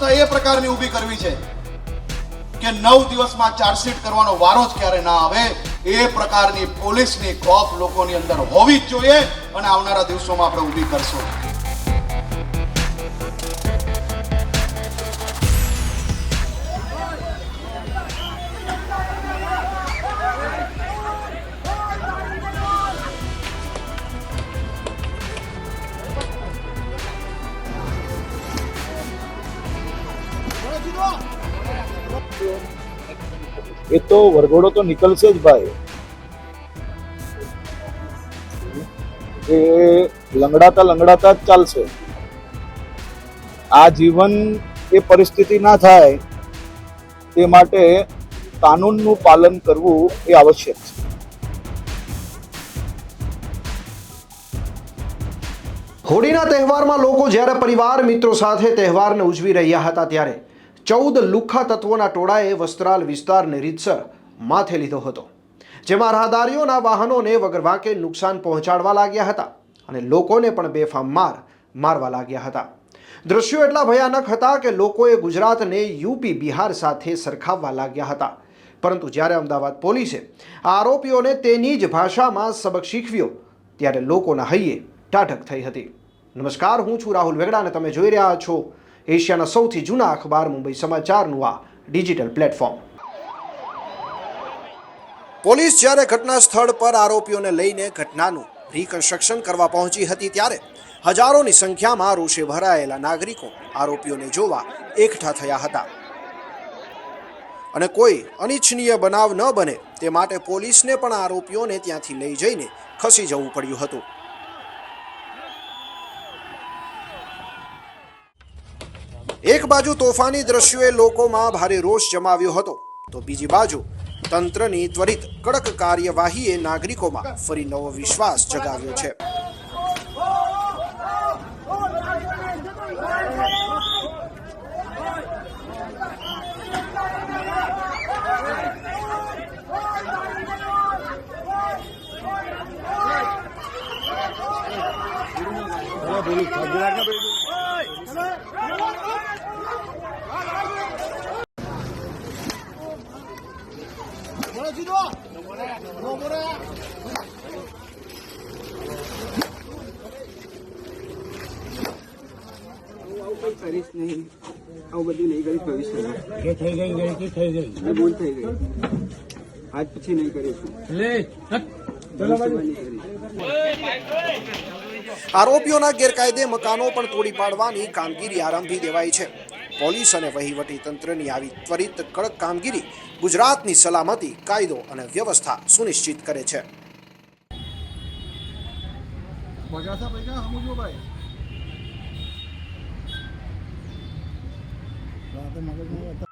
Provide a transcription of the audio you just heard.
વ્યવસ્થા એ પ્રકારની ઊભી કરવી છે કે નવ દિવસમાં ચાર્જશીટ કરવાનો વારો જ ક્યારે ના આવે એ પ્રકારની પોલીસની ખોફ લોકોની અંદર હોવી જ જોઈએ અને આવનારા દિવસોમાં આપણે ઊભી કરશું. એ તો વરઘોડો તો નીકળશે જ ભાઈ. એ લંગડાતા લંગડાતા જ ચાલશે. આ જીવન એ પરિસ્થિતિ ના થાય તે માટે કાનૂનનું પાલન કરવું એ આવશ્યક છે. હોળીના તહેવારમાં લોકો જ્યારે પરિવાર મિત્રો સાથે તહેવારને ઉજવી રહ્યા હતા ત્યારે ચૌદ લુખ્ખા તત્વોના ટોળાએ વસ્ત્રાલ વિસ્તારને રીતસર માથે લીધો હતો. જેમાં રાહદારીઓના વાહનોને વગર વાંકે નુકસાન પહોંચાડવા લાગ્યા હતા અને લોકોને પણ બેફામ માર મારવા લાગ્યા હતા. દ્રશ્યો એટલા ભયાનક હતા કે લોકોએ ગુજરાતને યુપી, બિહાર સાથે સરખાવવા લાગ્યા હતા. પરંતુ જ્યારે અમદાવાદ પોલીસે આરોપીઓને તેની જ ભાષામાં સબક શીખવ્યો, ત્યારે લોકોના હૈયે ટાઢક થઈ હતી. નમસ્કાર, હું છું રાહુલ વેગડા અને તમે જોઈ રહ્યા છો એશિયાના સૌથી જૂના અખબાર મુંબઈ સમાચારનું આ ડિજિટલ પ્લેટફોર્મ. પોલીસ જ્યારે ઘટના સ્થળ પર આરોપીઓને લઈને ઘટનાનું રિકન્સ્ટ્રક્શન કરવા પહોંચી હતી ત્યારે હજારોની સંખ્યામાં રોષે ભરાયેલા નાગરિકો આરોપીઓને જોવા એકઠા થયા હતા. અને કોઈ અનિચ્છનીય બનાવ ન બને તે માટે પોલીસને પણ આરોપીઓને ત્યાંથી લઈ જઈને ખસી જવું પડ્યું હતું. એક બાજુ તોફાની દ્રશ્યોએ લોકોમાં ભારે રોષ જમાવ્યો હતો. તો બીજી બાજુ તંત્રની ત્વરિત કડક કાર્યવાહીએ નાગરિકોમાં ફરી નવો વિશ્વાસ જગાવ્યો છે. કરીશ નહીં. આવું બધું નહીં કરીશ ભવિષ્યમાં. કે થઈ ગઈ ગઈ થઈ ગઈ. ભૂલ થઈ ગઈ. આજ પછી નહીં કરીશું આરોપીઓના ગેરકાયદે મકાનો પણ તોડી પાડવાની કામગીરી આરંભી દેવાઈ છે. પોલીસ અને વહીવટી તંત્રની આવી ત્વરિત કડક કામગીરી ગુજરાતની સલામતી કાયદો અને વ્યવસ્થા સુનિશ્ચિત કરે છે. બગાસા પૈસા હમુજો ભાઈ? Teman.